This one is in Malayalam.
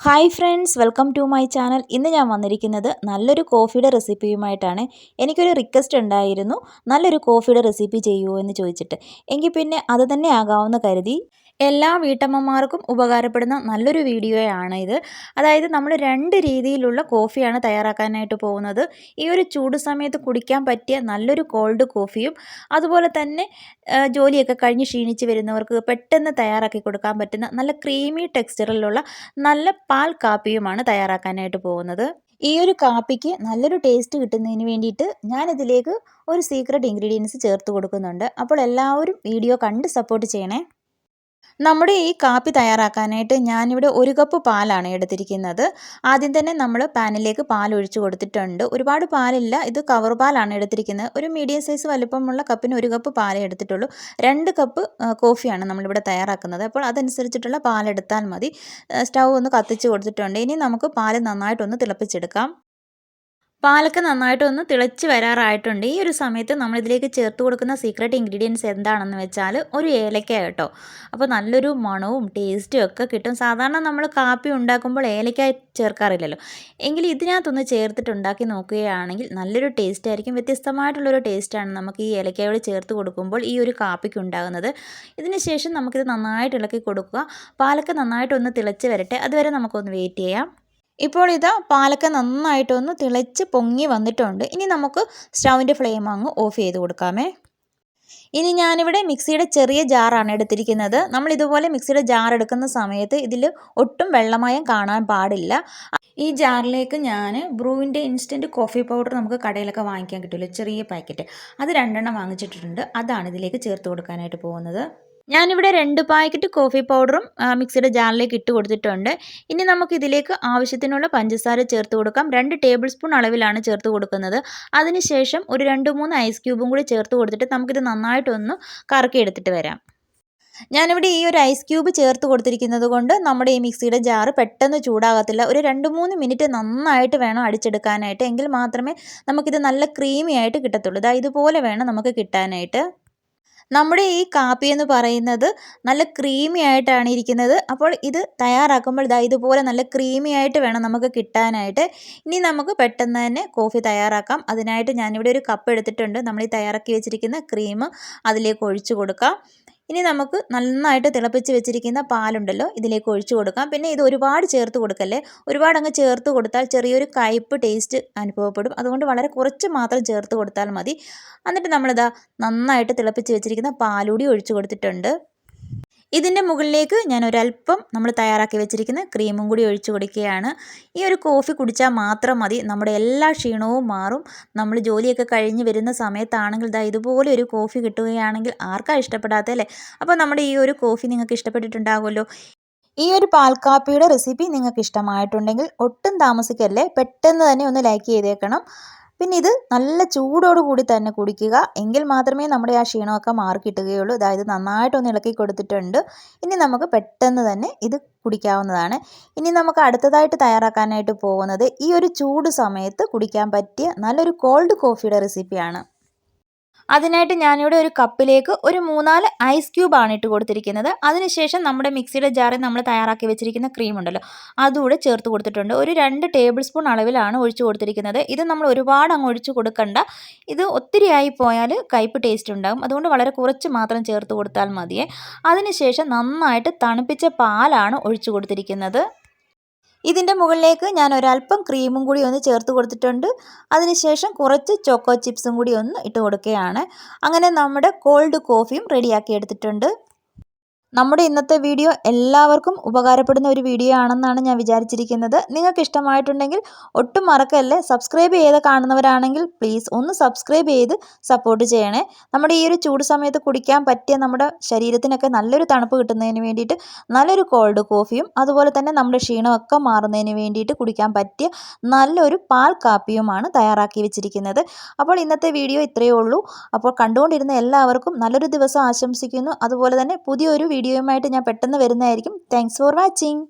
Hi friends welcome to my channel ഇന്ന് ഞാൻ വന്നിരിക്കുന്നത് നല്ലൊരു കോഫിയുടെ റെസിപ്പിയുമായിട്ടാണ് എനിക്കൊരു റിക്വസ്റ്റ് ഉണ്ടായിരുന്നു. നല്ലൊരു കോഫിയുടെ റെസിപ്പി ചെയ്യുമോ എന്ന് ചോദിച്ചിട്ട്. എങ്കിൽ പിന്നെ അത് തന്നെ ആകാമെന്ന് കരുതി. എല്ലാ വീട്ടമ്മമാർക്കും ഉപകാരപ്പെടുന്ന നല്ലൊരു വീഡിയോയാണ് ഇത്. അതായത് നമ്മൾ രണ്ട് രീതിയിലുള്ള കോഫിയാണ് തയ്യാറാക്കാനായിട്ട് പോകുന്നത്. ഈ ഒരു ചൂട് സമയത്ത് കുടിക്കാൻ പറ്റിയ നല്ലൊരു കോൾഡ് കോഫിയും അതുപോലെ തന്നെ ജോലിയൊക്കെ കഴിഞ്ഞ് ക്ഷീണിച്ച് വരുന്നവർക്ക് പെട്ടെന്ന് തയ്യാറാക്കി കൊടുക്കാൻ പറ്റുന്ന നല്ല ക്രീമി ടെക്സ്ചറിലുള്ള നല്ല പാൽ കാപ്പിയുമാണ് തയ്യാറാക്കാനായിട്ട് പോകുന്നത്. ഈ ഒരു കാപ്പിക്ക് നല്ലൊരു ടേസ്റ്റ് കിട്ടുന്നതിന് വേണ്ടിയിട്ട് ഞാനിതിലേക്ക് ഒരു സീക്രട്ട് ഇൻഗ്രീഡിയൻസ് ചേർത്ത് കൊടുക്കുന്നുണ്ട്. അപ്പോൾ എല്ലാവരും വീഡിയോ കണ്ട് സപ്പോർട്ട് ചെയ്യണേ. നമ്മുടെ ഈ കാപ്പി തയ്യാറാക്കാനായിട്ട് ഞാനിവിടെ ഒരു കപ്പ് പാലാണ് എടുത്തിരിക്കുന്നത്. ആദ്യം തന്നെ നമ്മൾ പാനിലേക്ക് പാൽ ഒഴിച്ചു കൊടുത്തിട്ടുണ്ട്. ഒരുപാട് പാലില്ല ഇത് കവർ പാലാണ് എടുത്തിരിക്കുന്നത്. ഒരു മീഡിയം സൈസ് വലുപ്പമുള്ള കപ്പിന് ഒരു കപ്പ് പാലേ എടുത്തിട്ടുള്ളൂ. രണ്ട് കപ്പ് കോഫിയാണ് നമ്മളിവിടെ തയ്യാറാക്കുന്നത്. അപ്പോൾ അതനുസരിച്ചിട്ടുള്ള പാലെടുത്താൽ മതി. സ്റ്റൗ ഒന്ന് കത്തിച്ച് കൊടുത്തിട്ടുണ്ട്. ഇനി നമുക്ക് പാൽ നന്നായിട്ടൊന്ന് തിളപ്പിച്ചെടുക്കാം. പാലൊക്കെ നന്നായിട്ടൊന്ന് തിളച്ച് വരാറായിട്ടുണ്ട്. ഈ ഒരു സമയത്ത് നമ്മളിതിലേക്ക് ചേർത്ത് കൊടുക്കുന്ന സീക്രട്ട് ഇൻഗ്രീഡിയൻസ് എന്താണെന്ന് വെച്ചാൽ ഒരു ഏലക്ക കേട്ടോ. അപ്പോൾ നല്ലൊരു മണവും ടേസ്റ്റും ഒക്കെ കിട്ടും. സാധാരണ നമ്മൾ കാപ്പി ഉണ്ടാക്കുമ്പോൾ ഏലക്ക ചേർക്കാറില്ലല്ലോ. എങ്കിൽ ഇതിനകത്തൊന്ന് ചേർത്തിട്ട് ഉണ്ടാക്കി നോക്കുകയാണെങ്കിൽ നല്ലൊരു ടേസ്റ്റ് ആയിരിക്കും. വ്യത്യസ്തമായിട്ടുള്ളൊരു ടേസ്റ്റാണ് നമുക്ക് ഈ ഏലക്കയോട് ചേർത്ത് കൊടുക്കുമ്പോൾ ഈ ഒരു കാപ്പിക്ക് ഉണ്ടാകുന്നത്. ഇതിന് ശേഷം നമുക്കിത് നന്നായിട്ട് ഇളക്കി കൊടുക്കുക. പാലൊക്കെ നന്നായിട്ടൊന്ന് തിളച്ച് വരട്ടെ. അതുവരെ നമുക്കൊന്ന് വെയിറ്റ് ചെയ്യാം. ഇപ്പോൾ ഇത് പാലൊക്കെ നന്നായിട്ടൊന്ന് തിളച്ച് പൊങ്ങി വന്നിട്ടുണ്ട്. ഇനി നമുക്ക് സ്റ്റൗവിന്റെ ഫ്ലെയിം അങ്ങ് ഓഫ് ചെയ്ത് കൊടുക്കാമേ. ഇനി ഞാനിവിടെ മിക്സിയുടെ ചെറിയ ജാറാണ് എടുത്തിരിക്കുന്നത്. നമ്മൾ ഇതുപോലെ മിക്സിയുടെ ജാർ എടുക്കുന്ന സമയത്ത് ഇതിൽ ഒട്ടും വെള്ളമയം കാണാൻ പാടില്ല. ഈ ജാറിലേക്ക് ഞാൻ ബ്രൂവിന്റെ ഇൻസ്റ്റന്റ് കോഫി പൗഡർ നമുക്ക് കടയിലൊക്കെ വാങ്ങിക്കാൻ കിട്ടുമല്ലോ ചെറിയ പാക്കറ്റ്. അത് രണ്ടെണ്ണം വാങ്ങിച്ചിട്ടുണ്ട്. അതാണ് ഇതിലേക്ക് ചേർത്ത് കൊടുക്കാനായിട്ട് പോകുന്നത്. ഞാനിവിടെ രണ്ട് പാക്കറ്റ് കോഫി പൗഡറും മിക്സിയുടെ ജാറിലേക്ക് ഇട്ട് കൊടുത്തിട്ടുണ്ട്. ഇനി നമുക്ക് ഇതിലേക്ക് ആവശ്യത്തിനുള്ള പഞ്ചസാര ചേർത്ത് കൊടുക്കാം. രണ്ട് ടേബിൾ സ്പൂൺ അളവിലാണ് ചേർത്ത് കൊടുക്കുന്നത്. അതിനുശേഷം ഒരു രണ്ട് മൂന്ന് ഐസ് ക്യൂബും കൂടി ചേർത്ത് കൊടുത്തിട്ട് നമുക്കിത് നന്നായിട്ടൊന്ന് കറക്കി എടുത്തിട്ട് വരാം. ഞാനിവിടെ ഈ ഒരു ഐസ് ക്യൂബ് ചേർത്ത് കൊടുത്തിരിക്കുന്നത് കൊണ്ട് നമ്മുടെ ഈ മിക്സിയുടെ ജാറ് പെട്ടെന്ന് ചൂടാകത്തില്ല. ഒരു രണ്ട് മൂന്ന് മിനിറ്റ് നന്നായിട്ട് വേണം അടിച്ചെടുക്കാനായിട്ട്. എങ്കിൽ മാത്രമേ നമുക്കിത് നല്ല ക്രീമി ആയിട്ട് കിട്ടത്തുള്ളൂ. ഇതാ ഇതുപോലെ വേണം നമുക്ക് കിട്ടാനായിട്ട്. നമ്മുടെ ഈ കാപ്പി എന്ന് പറയുന്നത് നല്ല ക്രീമി ആയിട്ടാണ് ഇരിക്കുന്നത്. അപ്പോൾ ഇത് തയ്യാറാക്കുമ്പോൾ ഇതാ ഇതുപോലെ നല്ല ക്രീമി ആയിട്ട് വേണം നമുക്ക് കിട്ടാനായിട്ട്. ഇനി നമുക്ക് പെട്ടെന്ന് തന്നെ കോഫി തയ്യാറാക്കാം. അതിനായിട്ട് ഞാനിവിടെ ഒരു കപ്പ് എടുത്തിട്ടുണ്ട്. നമ്മൾ ഈ തയ്യാറാക്കി വെച്ചിരിക്കുന്ന ക്രീം അതിലേക്ക് ഒഴിച്ചു കൊടുക്കാം. ഇനി നമുക്ക് നന്നായിട്ട് തിളപ്പിച്ച് വെച്ചിരിക്കുന്ന പാലുണ്ടല്ലോ ഇതിലേക്ക് ഒഴിച്ചു കൊടുക്കാം. പിന്നെ ഇത് ഒരുപാട് ചേർത്ത് കൊടുക്കല്ലേ? ഒരുപാട് അങ്ങ് ചേർത്ത് കൊടുത്താൽ ചെറിയൊരു കയ്പ്പ് ടേസ്റ്റ് അനുഭവപ്പെടും. അതുകൊണ്ട് വളരെ കുറച്ച് മാത്രം ചേർത്ത് കൊടുത്താൽ മതി. എന്നിട്ട് നമ്മളിതാ നന്നായിട്ട് തിളപ്പിച്ച് വെച്ചിരിക്കുന്ന പാലൂടി ഒഴിച്ചു കൊടുത്തിട്ടുണ്ട്. ഇതിന്റെ മുകളിലേക്ക് ഞാൻ ഒരല്പം നമ്മൾ തയ്യാറാക്കി വെച്ചിരിക്കുന്ന ക്രീമും കൂടി ഒഴിച്ചു കൊടുക്കുകയാണ്. ഈ ഒരു കോഫി കുടിച്ചാൽ മാത്രം മതി. നമ്മുടെ എല്ലാ ക്ഷീണവും മാറും. നമ്മൾ ജോലിയൊക്കെ കഴിഞ്ഞ് വരുന്ന സമയത്താണെങ്കിൽ ഇതാ ഇതുപോലെ ഒരു കോഫി കിട്ടുകയാണെങ്കിൽ ആർക്കാ ഇഷ്ടപ്പെടാത്തല്ലേ അപ്പോൾ നമ്മുടെ ഈ ഒരു കോഫി നിങ്ങൾക്ക് ഇഷ്ടപ്പെട്ടിട്ടുണ്ടാകുമല്ലോ ഈ ഒരു പാൽക്കാപ്പിയുടെ റെസിപ്പി നിങ്ങൾക്ക് ഇഷ്ടമായിട്ടുണ്ടെങ്കിൽ ഒട്ടും താമസിക്കല്ലേ? പെട്ടെന്ന് തന്നെ ഒന്ന് ലൈക്ക് ചെയ്തേക്കണം. പിന്നെ ഇത് നല്ല ചൂടോട് കൂടി തന്നെ കുടിക്കുക. എങ്കിൽ മാത്രമേ നമ്മുടെ ആ ക്ഷീണമൊക്കെ മാറി കിട്ടുകയുള്ളൂ. അതായത് നന്നായിട്ടൊന്ന് ഇളക്കി കൊടുത്തിട്ടുണ്ട്. ഇനി നമുക്ക് പെട്ടെന്ന് തന്നെ ഇത് കുടിക്കാവുന്നതാണ്. ഇനി നമുക്ക് അടുത്തതായിട്ട് തയ്യാറാക്കാനായിട്ട് പോകുന്നത് ഈ ഒരു ചൂട് സമയത്ത് കുടിക്കാൻ പറ്റിയ നല്ലൊരു കോൾഡ് കോഫിയുടെ റെസിപ്പിയാണ് അതിനായിട്ട് ഞാനിവിടെ ഒരു കപ്പിലേക്ക് ഒരു മൂന്നാൽ ഐസ് ക്യൂബാണ് ഇട്ട് കൊടുത്തിരിക്കുന്നത്. അതിനുശേഷം നമ്മുടെ മിക്സിയുടെ ജാറിൽ നമ്മൾ തയ്യാറാക്കി വെച്ചിരിക്കുന്ന ക്രീം ഉണ്ടല്ലോ അതുകൂടെ ചേർത്ത് കൊടുത്തിട്ടുണ്ട്. ഒരു രണ്ട് ടേബിൾ സ്പൂൺ അളവിലാണ് ഒഴിച്ചു കൊടുത്തിരിക്കുന്നത്. ഇത് നമ്മൾ ഒരുപാട് അങ്ങ് ഒഴിച്ചു കൊടുക്കണ്ട. ഇത് ഒത്തിരി ആയി പോയാൽ കയ്പ് ടേസ്റ്റ് ഉണ്ടാകും അതുകൊണ്ട് വളരെ കുറച്ച് മാത്രം ചേർത്ത് കൊടുത്താൽ മതിയേ. അതിനുശേഷം നന്നായിട്ട് തണുപ്പിച്ച പാലാണ് ഒഴിച്ചു കൊടുത്തിരിക്കുന്നത്. ഇതിന്റെ മുകളിലേക്ക് ഞാൻ ഒരല്പം ക്രീമും കൂടി ഒന്ന് ചേർത്ത് കൊടുത്തിട്ടുണ്ട്. അതിനുശേഷം കുറച്ച് ചോക്കോ ചിപ്സും കൂടി ഒന്ന് ഇട്ട് കൊടുക്കുകയാണ്. അങ്ങനെ നമ്മുടെ കോൾഡ് കോഫിയും റെഡിയാക്കി എടുത്തിട്ടുണ്ട്. നമ്മുടെ ഇന്നത്തെ വീഡിയോ എല്ലാവർക്കും ഉപകാരപ്പെടുന്ന ഒരു വീഡിയോ ആണെന്നാണ് ഞാൻ വിചാരിച്ചിരിക്കുന്നത്. നിങ്ങൾക്ക് ഇഷ്ടമായിട്ടുണ്ടെങ്കിൽ ഒട്ടും മറക്കല്ലേ? സബ്സ്ക്രൈബ് ചെയ്ത് കാണുന്നവരാണെങ്കിൽ പ്ലീസ് ഒന്ന് സബ്സ്ക്രൈബ് ചെയ്ത് സപ്പോർട്ട് ചെയ്യണേ. നമ്മുടെ ഈ ഒരു ചൂട് സമയത്ത് കുടിക്കാൻ പറ്റിയ നമ്മുടെ ശരീരത്തിനൊക്കെ നല്ലൊരു തണുപ്പ് കിട്ടുന്നതിന് വേണ്ടിയിട്ട് നല്ലൊരു കോൾഡ് കോഫിയും അതുപോലെ തന്നെ നമ്മുടെ ക്ഷീണമൊക്കെ മാറുന്നതിന് വേണ്ടിയിട്ട് കുടിക്കാൻ പറ്റിയ നല്ലൊരു പാൽ കാപ്പിയുമാണ് തയ്യാറാക്കി വെച്ചിരിക്കുന്നത്. അപ്പോൾ ഇന്നത്തെ വീഡിയോ ഇത്രയേ ഉള്ളൂ. അപ്പോൾ കണ്ടുകൊണ്ടിരുന്ന എല്ലാവർക്കും നല്ലൊരു ദിവസം ആശംസിക്കുന്നു. അതുപോലെ തന്നെ പുതിയൊരു വീഡിയോയുമായിട്ട് ഞാൻ പെട്ടെന്ന് വരുന്നതായിരിക്കും. Thanks for watching